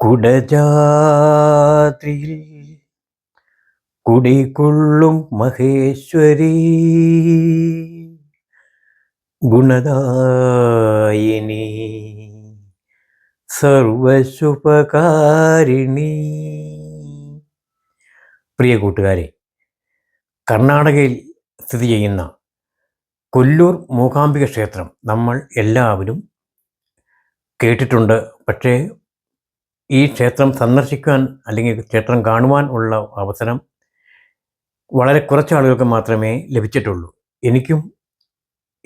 കുടജാദ്രിയിൽ കുടികൊള്ളും മഹേശ്വരി. ഗുണദായിനി സർവശുപകാരിണി പ്രിയ കൂട്ടുകാരെ കർണാടകയിൽ സ്ഥിതി ചെയ്യുന്ന കൊല്ലൂർ മൂകാംബിക ക്ഷേത്രം നമ്മൾ എല്ലാവരും കേട്ടിട്ടുണ്ട്. പക്ഷേ ഈ ക്ഷേത്രം സന്ദർശിക്കാൻ അല്ലെങ്കിൽ ക്ഷേത്രം കാണുവാൻ ഉള്ള അവസരം വളരെ കുറച്ച് ആളുകൾക്ക് മാത്രമേ ലഭിച്ചിട്ടുള്ളൂ. എനിക്കും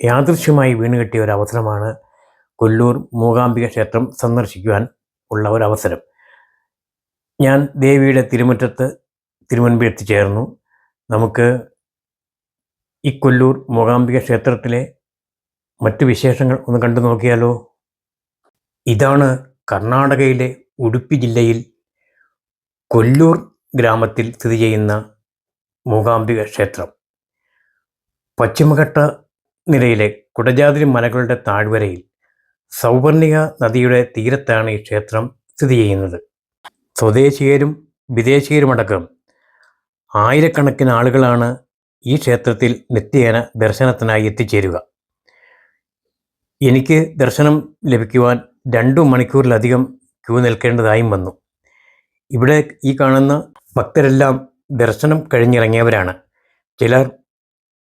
യാദൃശ്യമായി വീണ് കിട്ടിയ ഒരു അവസരമാണ് കൊല്ലൂർ മൂകാംബിക ക്ഷേത്രം സന്ദർശിക്കുവാൻ ഉള്ള ഒരു അവസരം. ഞാൻ ദേവിയുടെ തിരുമുറ്റത്ത് തിരുമുൻപിൽ എത്തിച്ചേർന്നു. നമുക്ക് ഈ കൊല്ലൂർ മൂകാംബിക ക്ഷേത്രത്തിലെ മറ്റു വിശേഷങ്ങൾ ഒന്ന് കണ്ടു നോക്കിയാലോ? ഇതാണ് കർണാടകയിലെ ഉടുപ്പി ജില്ലയിൽ കൊല്ലൂർ ഗ്രാമത്തിൽ സ്ഥിതി ചെയ്യുന്ന മൂകാംബിക ക്ഷേത്രം. പശ്ചിമഘട്ട നിരയിലെ കുടജാതിരി മലകളുടെ താഴ്വരയിൽ സൗവർണിക നദിയുടെ തീരത്താണ് ഈ ക്ഷേത്രം സ്ഥിതി ചെയ്യുന്നത്. സ്വദേശീയരും വിദേശീയരുമടക്കം ആയിരക്കണക്കിന് ആളുകളാണ് ഈ ക്ഷേത്രത്തിൽ നിത്യേന ദർശനത്തിനായി എത്തിച്ചേരുക. എനിക്ക് ദർശനം ലഭിക്കുവാൻ രണ്ടു മണിക്കൂറിലധികം ക്യൂ നിൽക്കേണ്ടതായും വന്നു. ഇവിടെ ഈ കാണുന്ന ഭക്തരെല്ലാം ദർശനം കഴിഞ്ഞിറങ്ങിയവരാണ്. ചിലർ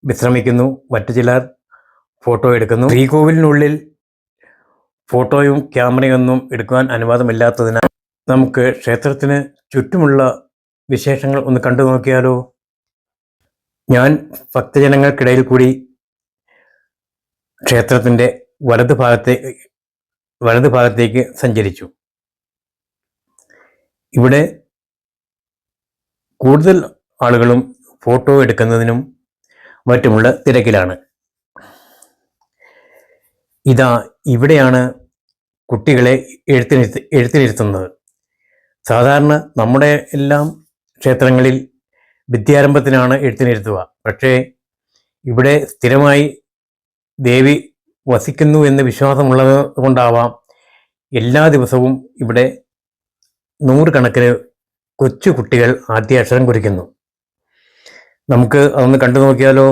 വിശ്രമിക്കുന്നു മറ്റു ചിലർ ഫോട്ടോ എടുക്കുന്നു. ശ്രീകോവിലിനുള്ളിൽ ഫോട്ടോയും ക്യാമറയൊന്നും എടുക്കുവാൻ അനുവാദമില്ലാത്തതിനാൽ നമുക്ക് ക്ഷേത്രത്തിന് ചുറ്റുമുള്ള വിശേഷങ്ങൾ ഒന്ന് കണ്ടു നോക്കിയാലോ? ഞാൻ ഭക്തജനങ്ങൾക്കിടയിൽ കൂടി ക്ഷേത്രത്തിന്റെ വലത് ഭാഗത്തെ വലത് ഭാഗത്തേക്ക് സഞ്ചരിച്ചു. ഇവിടെ കൂടുതൽ ആളുകളും ഫോട്ടോ എടുക്കുന്നതിനും മറ്റുമുള്ള തിരക്കിലാണ്. ഇതാ ഇവിടെയാണ് കുട്ടികളെ എഴുത്തിനിരുത്ത് എഴുത്തിനിരുത്തുന്നത് സാധാരണ നമ്മുടെ എല്ലാം ക്ഷേത്രങ്ങളിൽ വിദ്യാരംഭത്തിനാണ് എഴുത്തിനിരുത്തുക പക്ഷേ ഇവിടെ സ്ഥിരമായി ദേവി വസിക്കുന്നു എന്ന് വിശ്വാസമുള്ളത് കൊണ്ടാവാം എല്ലാ ദിവസവും ഇവിടെ നൂറുകണക്കിന് കൊച്ചു കുട്ടികൾ ആദ്യ അക്ഷരം കുറിക്കുന്നു. നമുക്ക് അതൊന്ന് കണ്ടു നോക്കിയാലോ?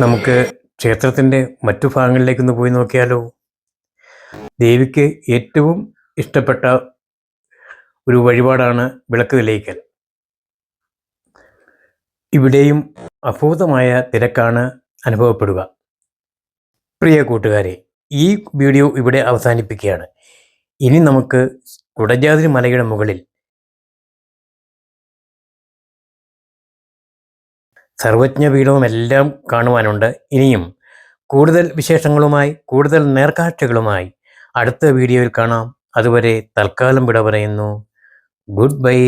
നമുക്ക് ക്ഷേത്രത്തിന്റെ മറ്റു ഭാഗങ്ങളിലേക്കൊന്ന് പോയി നോക്കിയാലോ? ദേവിക്ക് ഏറ്റവും ഇഷ്ടപ്പെട്ട ഒരു വഴിപാടാണ് വിളക്ക് തെളിയിക്കൽ. ഇവിടെയും അഭൂതമായ തിരക്കാണ് അനുഭവപ്പെടുക. പ്രിയ കൂട്ടുകാരെ ഈ വീഡിയോ ഇവിടെ അവസാനിപ്പിക്കുകയാണ്. ഇനി നമുക്ക് കുടജാതിരി മലയുടെ മുകളിൽ സർവജ്ഞ പീഠവുമെല്ലാം കാണുവാനുണ്ട്. ഇനിയും കൂടുതൽ വിശേഷങ്ങളുമായി കൂടുതൽ നേർക്കാഴ്ചകളുമായി അടുത്ത വീഡിയോയിൽ കാണാം. അതുവരെ തൽക്കാലം വിട പറയുന്നു. Good bye.